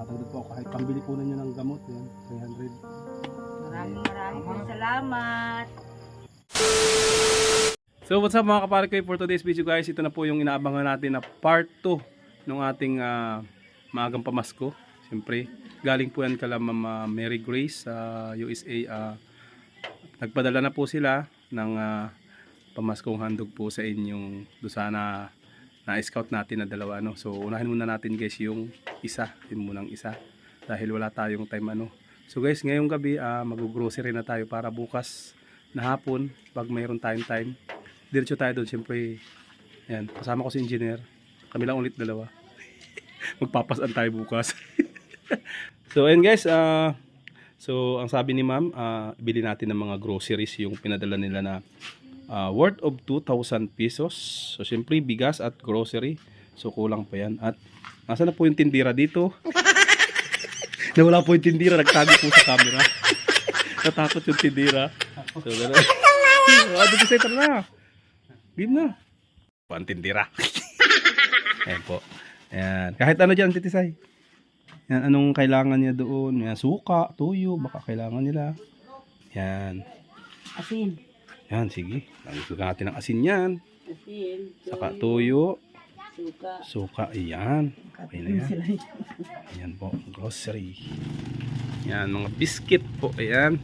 Makatagdag po ako kahit pambili po ninyo ng gamot. Yan, 300. Maraming maraming po salamat. So what's up mga kapare ko for today's video guys. Ito na po yung inaabangan natin na part 2 ng ating ah, maagang pamasko. Siyempre, galing po yan kala Ma'am ah, Mary Grace sa USA. ah, nagpadala na po sila ng ah, pamaskong handog po sa inyong doon sana na-scout natin na dalawa. Ano. So unahin muna natin guys yung isa. Yun munang isa. Dahil wala tayong time ano. So guys, ngayong gabi ah, mag-grocery na tayo para bukas na hapon pag mayroon tayong time diretso tayo doon siyempre yan kasama ko si engineer kami lang ulit dalawa magpapasan tayo bukas so ayun guys ah so ang sabi ni ma'am ah, bili natin ng mga groceries yung pinadala nila na ah, worth of 2,000 pesos so siyempre bigas at grocery so kulang pa yan at nasa na po yung tindira dito nawala po yung tindira nagtago po sa camera natakot yung tindira so gano'n Ah, dito sa na. Game na. Pantindira. Ayan po. Ayan. Kahit ano dyan, titisay. Yan, anong kailangan niya doon? Yan, suka, tuyo, baka kailangan nila. Yan. Asin. Yan, sige. Lagyan natin ng asin yan. Asin. Saka tuyo, Suka. suka, yan. Okay na yan. Ayan po, grocery. Yan, mga biscuit po. Ayan.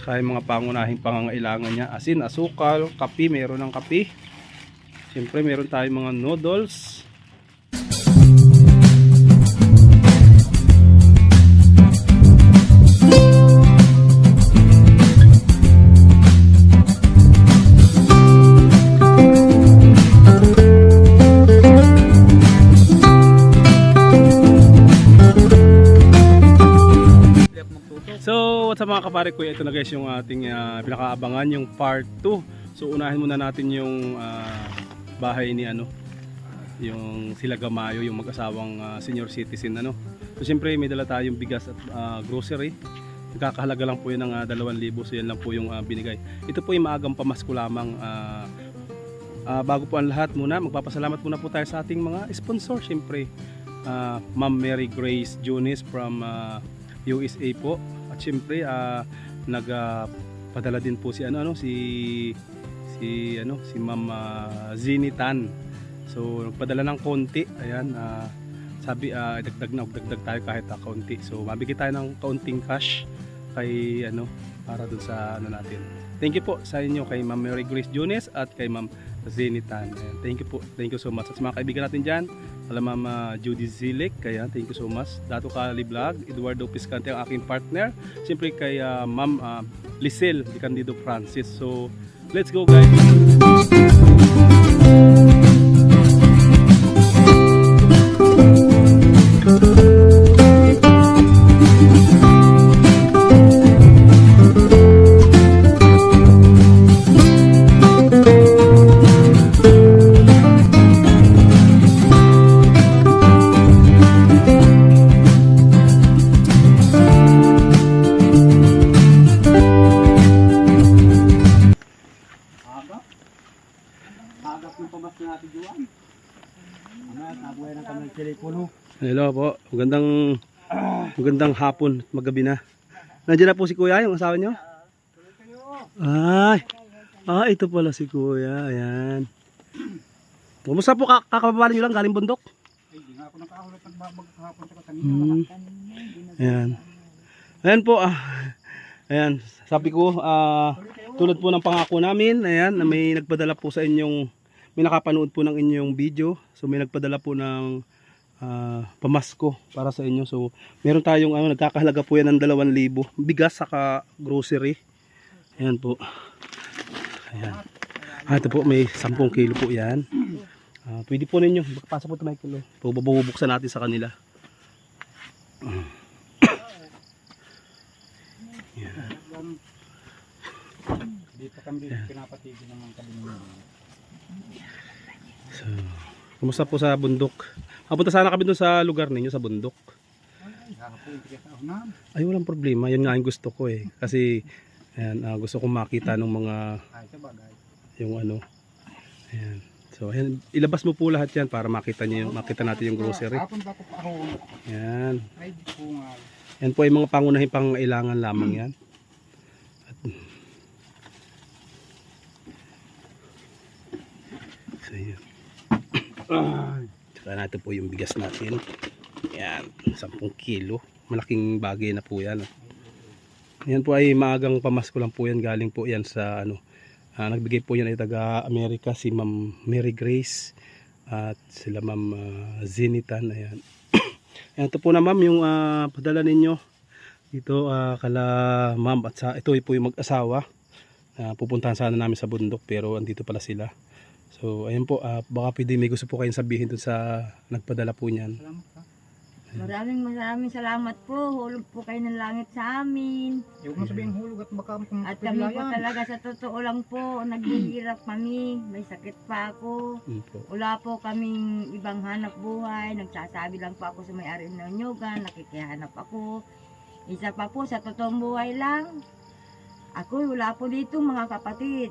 Saka yung mga pangunahing pangangailangan niya. Asin, asukal, kape, meron ng kape. Siyempre, meron tayong mga noodles. So, what's up mga kapare ko? Ito na guys yung ating ah, pinakaabangan, yung part 2. So, unahin muna natin yung ah, bahay ni ano, yung sila Gamayo, yung mag-asawang ah, senior citizen ano. So, siyempre may dala tayong bigas at ah, grocery. Nagkakahalaga lang po yun ng ah, 2,000. So, yan lang po yung ah, binigay. Ito po yung maagang pamasko lamang. ah, ah, bago po ang lahat muna, magpapasalamat muna po tayo sa ating mga sponsor. Siyempre, ah, Ma'am Mary Grace Junis from ah, USA po. At syempre ah, nagpadala din po si ano ano si si ano si Ma'am ah, Zini Tan. So nagpadala ng konti. Ayan ah, sabi ah, dagdag na dagdag tayo kahit ah, kaunti. So mabigyan tayo ng kaunting cash kay ano para dun sa ano natin. Thank you po sa inyo kay Ma'am Mary Grace Jones at kay Ma'am Zini Tan. Ayan, thank you po. Thank you so much. At sa mga kaibigan natin diyan, Alam Mama Judy Zilic, kaya thank you so much. Dato Kali Vlog, Eduardo Piscante ang aking partner. Siyempre kay ah, Ma'am ah, Lisel Di Candido Francis. So, let's go guys! Hello po, magandang magandang hapon, at magabi na. Nandiyan na po si Kuya, yung asawa niyo? Ay, ah, ito pala si Kuya, ayan. Kumusta po, Ka- kakababali niyo lang galing bundok? Ay, di nga ako nakahulat ng maghapon sa kanina. Ayan. Ayan po, ah. Ayan, sabi ko, ah, tulad po ng pangako namin, ayan, na may nagpadala po sa inyong, may nakapanood po ng inyong video. So, may nagpadala po ng ah, pamasko para sa inyo. So, meron tayong, ano, nagkakahalaga po yan ng 2,000. Bigas, saka grocery. Ayan po. Ayan. Ah, ito po, may 10 kilo po yan. Ah, pwede po ninyo, pasa po ito may kilo. Po, babubuksan natin sa kanila. Dito kami pinapatigil ng mga kabinong. So, kumusta po sa bundok? Mapunta sana kami doon sa lugar ninyo sa bundok. Ay, walang problema. Yun nga yung gusto ko eh. Kasi, ayan, ah, gusto kong makita ng mga, yung ano. Ayan. So, ayan, ilabas mo po lahat yan para makita niyo, makita natin yung grocery. Ako. Yan. Po ay mga pangunahing pangailangan lamang yan. At, so, yun. Tsaka natin po yung bigas natin. Yan, 10 kilo. Malaking bagay na po yan. Yan po ay maagang pamasko lang po yan. Galing po yan sa ano. ah, nagbigay po yan ay taga Amerika si Ma'am Mary Grace at sila Ma'am ah, Zenitan. Ayan. Ayan, ito po na ma'am yung ah, padala ninyo dito ah, kala ma'am at sa ito po yung mag-asawa na pupuntahan sana namin sa bundok pero andito pala sila so ayan po ah, baka pwede may gusto po kayong sabihin dun sa nagpadala po niyan Salamat ka. Maraming maraming salamat po. Hulog po kayo ng langit sa amin. Huwag mo sabihin hulog at baka kung At kami po talaga sa totoo lang po, naghihirap kami. May sakit pa ako. Yun po. Wala po kaming ibang hanap buhay. Nagsasabi lang po ako sa may-ari ng Nyogan, nakikihanap ako. Isa pa po, sa totoong buhay lang. Ako, wala po dito mga kapatid.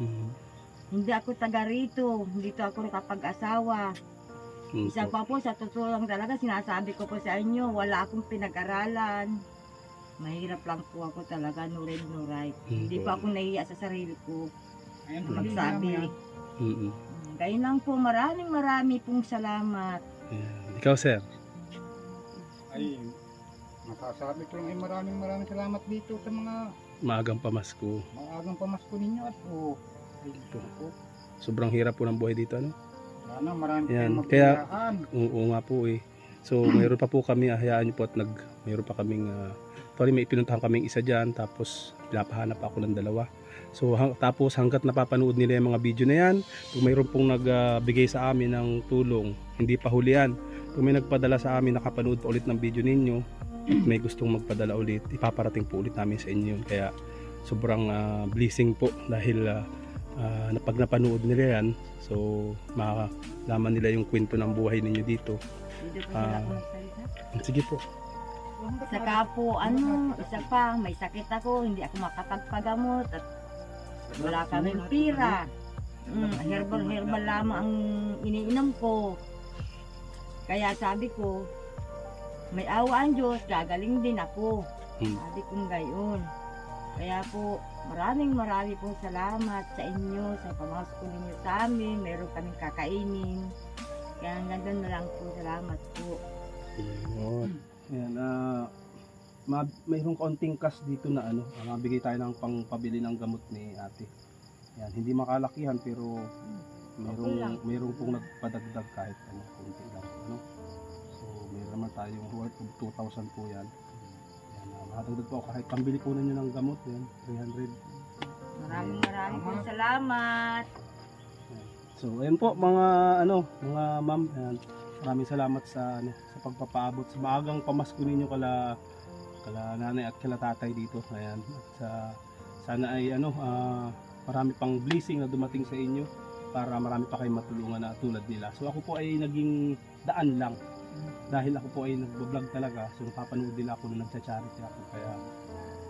Mm, Hindi ako taga rito. Dito ako nakapag-asawa. yun Isa po. pa po, sa totoo lang talaga, sinasabi ko po sa inyo, wala akong pinag-aralan. Mahirap lang po ako talaga, no red, no right. Mm, Hindi po. ako nahiya sa sarili ko Ayan, magsabi. Mm, Gayun lang po, maraming marami pong salamat. ayan. ikaw sir Ay, masasabi ko lang ay maraming maraming salamat dito sa mga maagang pamasko maagang pamasko ninyo at po. Ito po. sobrang hirap po ng buhay dito ano Sana marami Yan, kaya-. Oo nga po eh. So, mayroon pa po kami, hayaan niyo po at nag, mayroon pa kaming, uh, sorry, may pinuntahan kaming isa dyan, tapos pinapahanap ako ng dalawa. So, hang, tapos hanggat napapanood nila yung mga video na yan, kung mayroon pong nagbigay sa amin ng tulong, hindi pa huli yan. Kung may nagpadala sa amin, nakapanood pa ulit ng video ninyo, at may gustong magpadala ulit, ipaparating po ulit namin sa inyo yun. Kaya, sobrang ah, blessing po dahil uh, pag napanood nila yan, so, makakalaman nila yung kwento ng buhay ninyo dito. Nagsalita. Sige po. Saka po, ano, isa pa, may sakit ako, hindi ako makapagpagamot at wala kaming pira. Mm, herbal herbal lamang ang iniinom ko. Kaya sabi ko, may awa ang Diyos, gagaling din ako. Hmm. Sabi kong gayon. Kaya po, maraming marami pong salamat sa inyo, sa pamasko ninyo sa amin. Meron kaming kakainin. Kaya hanggang doon na lang po, salamat po. Yun. Ayan, ah, ma- mayroong kaunting cash dito na ano, ah, mabigay tayo ng pangpabili ng gamot ni ate. Yan, hindi makalakihan pero mayroong mayroong pong nagpadagdag kahit ano, konti lang ano. So, mayroon naman tayong worth of 2,000 po yan. Yan, uh, makadagdag po ako kahit pambili po ninyo ng gamot yan, 300. Maraming maraming po salamat. So, ayan po mga ano, mga ma'am, ayan. Maraming salamat sa ano, sa pagpapaabot sa maagang pamasko ninyo kala kala nanay at kala tatay dito. Ayan. At sa sana ay ano, ah, marami pang blessing na dumating sa inyo para marami pa kayong matulungan na tulad nila. So ako po ay naging daan lang dahil ako po ay nagbo-vlog talaga. So napapanood nila ako na nagcha-charity ako kaya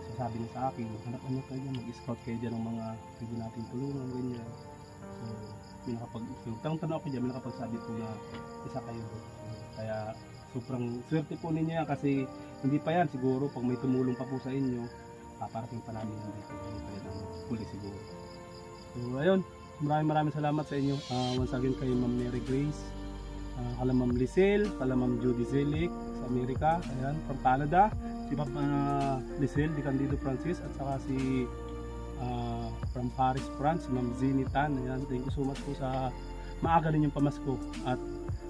so sabi niya sa akin, hanap ano kayo dyan, mag-scout kayo dyan ng mga pwede natin tulungan, ganyan. So, may nakapag so, tanong-tanong ako dyan, may nakapagsabi po na isa kayo doon. Kaya sobrang swerte po ninyo yan kasi hindi pa yan siguro pag may tumulong pa po sa inyo, paparating pa namin dito. Hindi pa yan ang huli siguro. So ayun, maraming maraming salamat sa inyo. Ah, once again kay Ma'am Mary Grace, uh, kala Ma'am Lisel, kala Ma'am Judy Zelic sa Amerika, ayan, from Canada, si Ma'am uh, Lisel Di Candido Francis at saka si ah, from Paris, France, si Ma'am Zini Tan. Ayan, thank you so much po sa maaga ninyong pamasko. At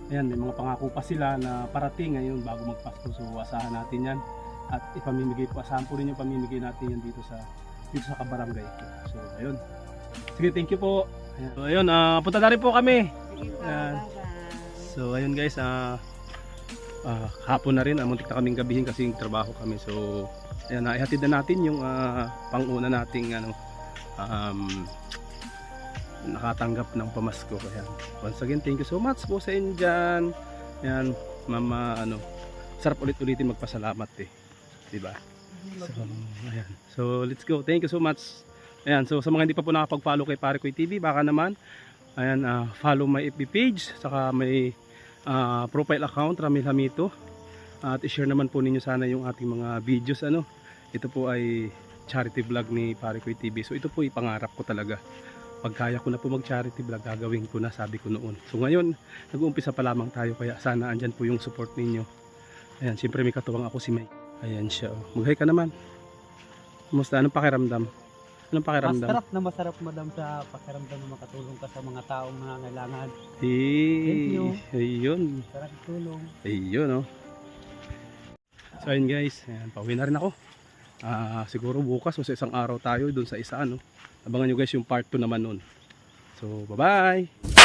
ayan, may mga pangako pa sila na parating ngayon bago magpasko. So asahan natin yan. At ipamimigay po, asahan po rin yung pamimigay natin yan dito sa dito sa kabarangay. So ayun. Sige, thank you po. Ayan. So ayun, ah, punta na rin po kami. Sige po, Yan. bye-bye. So ayun guys, ah ah, hapon na rin, ah, muntik na kaming gabihin kasi trabaho kami. So ayan, na ihatid na natin yung ah, panguna nating ano um, nakatanggap ng pamasko. Ayan. Once again, thank you so much po sa inyo dyan. Ayan, mama, ano, sarap ulit-ulitin magpasalamat eh. Diba? So, ayan. So, let's go. Thank you so much. Ayan, so sa mga hindi pa po nakapag-follow kay Pare Koy TV, baka naman Ayan, ah, follow my FB page, saka may ah, profile account, Ramil Hamito. At i-share naman po ninyo sana yung ating mga videos. Ano? Ito po ay charity vlog ni Pare TV. So ito po ipangarap ko talaga. Pag kaya ko na po mag-charity vlog, gagawin ko na, sabi ko noon. So ngayon, nag-uumpisa pa lamang tayo, kaya sana andyan po yung support ninyo. Ayan, siyempre may katuwang ako si May. Ayan siya. Oh. Mag-hi ka naman. Kumusta? Anong pakiramdam? Anong pakiramdam? Masarap na masarap madam sa pakiramdam na makatulong ka sa mga taong nangangailangan. Eh, Thank you. Ayun. Sarap tulong. Ayun, oh. So, ayun guys. Ayan, pauwi na rin ako. Ah, siguro bukas o sa isang araw tayo doon sa isa, ano. Abangan nyo guys yung part 2 naman nun. So, bye-bye!